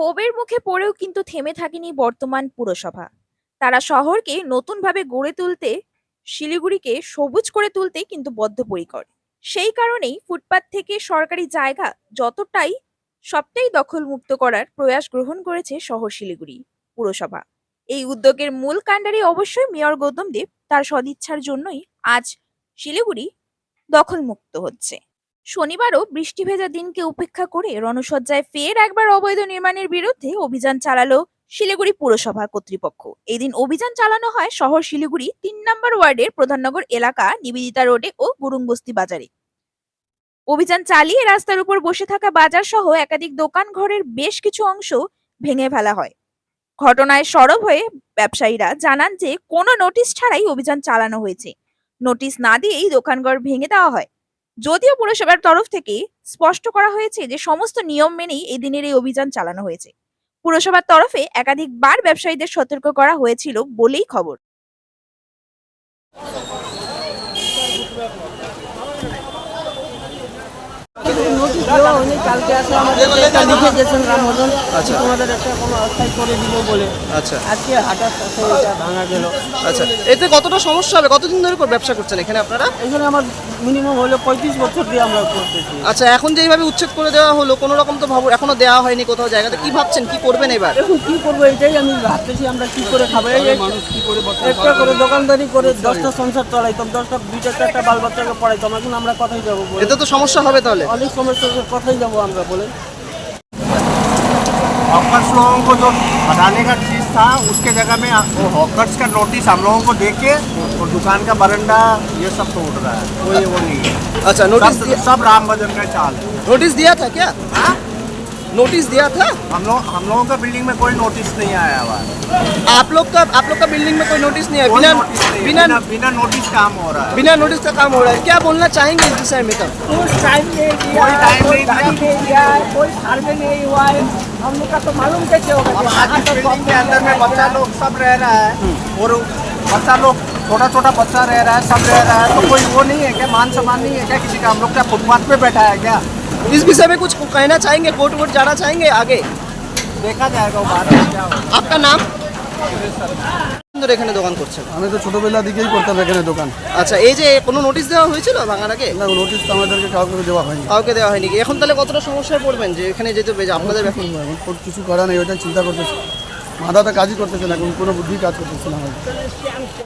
ক্ষোভের মুখে পড়েও কিন্তু থেমে থাকেনি বর্তমান পুরসভা। তারা শহরকে নতুনভাবে গড়ে তুলতে, শিলিগুড়িকে সবুজ করে তুলতে কিন্তু বদ্ধপরিকর। সেই কারণেই ফুটপাত থেকে সরকারি জায়গা যতটাই, সবটাই দখলমুক্ত করার প্রয়াস গ্রহণ করেছে শহর শিলিগুড়ি পুরসভা। এই উদ্যোগের মূল কাণ্ডারি অবশ্যই মেয়র গৌতম দেব তার সদিচ্ছার জন্যই আজ শিলিগুড়ি দখলমুক্ত হচ্ছে। শনিবারও বৃষ্টি ভেজা দিনকে উপেক্ষা করে রণসজ্জায় ফের একবার অবৈধ নির্মাণের বিরুদ্ধে অভিযান চালালো শিলিগুড়ি পুরসভা কর্তৃপক্ষ। এদিন অভিযান চালানো হয় শহর শিলিগুড়ি তিন নম্বর ওয়ার্ডের প্রধাননগর এলাকা, নিবেদিতা রোডে ও গুরুংবস্তি বাজারে। অভিযান চালিয়ে রাস্তার উপর বসে থাকা বাজার সহ একাধিক দোকান ঘরের বেশ কিছু অংশ ভেঙে ফেলা হয়। ঘটনায় সরব হয়ে ব্যবসায়ীরা জানান যে কোনো নোটিশ ছাড়াই অভিযান চালানো হয়েছে। নোটিশ না দিয়েই দোকানঘর ভেঙে দেওয়া হয়। যদিও পুরসভার তরফ থেকে স্পষ্ট করা হয়েছে যে সমস্ত নিয়ম মেনেই এই দিনের এই অভিযান চালানো হয়েছে। পুরসভার তরফে একাধিকবার ব্যবসায়ীদের সতর্ক করা হয়েছিল বলেই খবর নোটিশ দেওয়া হয়নি কালকে আসলে আমাদের একটা লিখে গেছেন রামমোহন। আচ্ছা। তোমাদের একটা কোনো অস্থায়ী করে দিব বলে। আচ্ছা। আজকে হাটার সাথে এটা ভাঙা গেল। আচ্ছা। এতে কতটা সমস্যা হবে? কতদিন ধরে করে ব্যবসা করছেন এখানে আপনারা? এখানে আমার মিনিমাম হলো পঁয়ত্রিশ বছর দিয়ে আমরা করতেছি। আচ্ছা এখন যে এইভাবে উচ্ছেদ করে দেওয়া হলো কোনো রকম তো ভাব এখনও দেওয়া হয়নি কোথাও জায়গাতে। কি ভাবছেন? কি করবেন এবার? এখন কি করব এটাই আমি ভাবতেছি আমরা কি করে খাব? এই মানুষ কি করে একটা করে দোকানদারি করে দশটা সংসার চলাইতাম দশটা দুইটা চারটা বাল বাচ্চাকে পড়াইতাম এখন আমরা কথাই যাব এতে তো সমস্যা হবে তাহলে। অনেক সমস্যার কথাই যাব? আমরা বলে हॉकर्स लोगों को जो हटाने का चीज़ था उसके जगह में वो हॉकर्स का नोटिस हम लोगों को दे के और दुकान का बरंडा ये सब तोड़ रहा है कोई वो नहीं है अच्छा नोटिस सब, दिया सब राम भजन का चाल है नोटिस दिया था क्या हाँ? नोटिस दिया था? हम लोग हम लोगों का बिल्डिंग में कोई नोटिस नहीं आया हुआ। आप लोग का आप लोग का बिल्डिंग में कोई नोटिस नहीं आया? बिना नोटिस बिना बिना नोटिस काम हो रहा है। बिना नोटिस का काम हो रहा है। क्या बोलना चाहेंगे इस विषय में तब? टाइम नहीं दिया कोई टाइम कोई नहीं दिया। नहीं दिया है कोई सर्वे नहीं हुआ है। हम लोग का तो मालूम कैसे होगा। बिल्डिंग के अंदर में बच्चा लोग सब रह रहा है। और बच्चा लोग छोटा छोटा बच्चा रह रहा है सब रह रहा है। तो कोई वो नहीं है क्या? मान सम्मान नहीं है क्या किसी का? हम लोग क्या फुटपाथ पे बैठा है क्या? इस विषय में कुछ कहना चाहेंगे कोर्ट वोट जाना चाहेंगे आगे देखा जाएगा वो बाद में क्या होगा आपका नाम ধরে এখানে দোকান করছেন আমি তো ছোটবেলা দিকেই করতাম এখানে দোকান আচ্ছা এই যে কোনো নোটিশ দেওয়া হয়েছিল ভাঙার আগে না নোটিশ তো আমাদেরকে কাউকে দেওয়া হয়নি কাউকে দেওয়া হয়নি এখন তাহলে কতটা সমস্যায় পড়বেন যে এখানে যেতে হবে যে আপনাদের ব্যাপার এখন কোনো কিছু করা নেই ওইটাই চিন্তা করতেছি মাথাতে কাজই করতেছে না এখন কোনো বুদ্ধি কাজ করতেছে না আমাদের।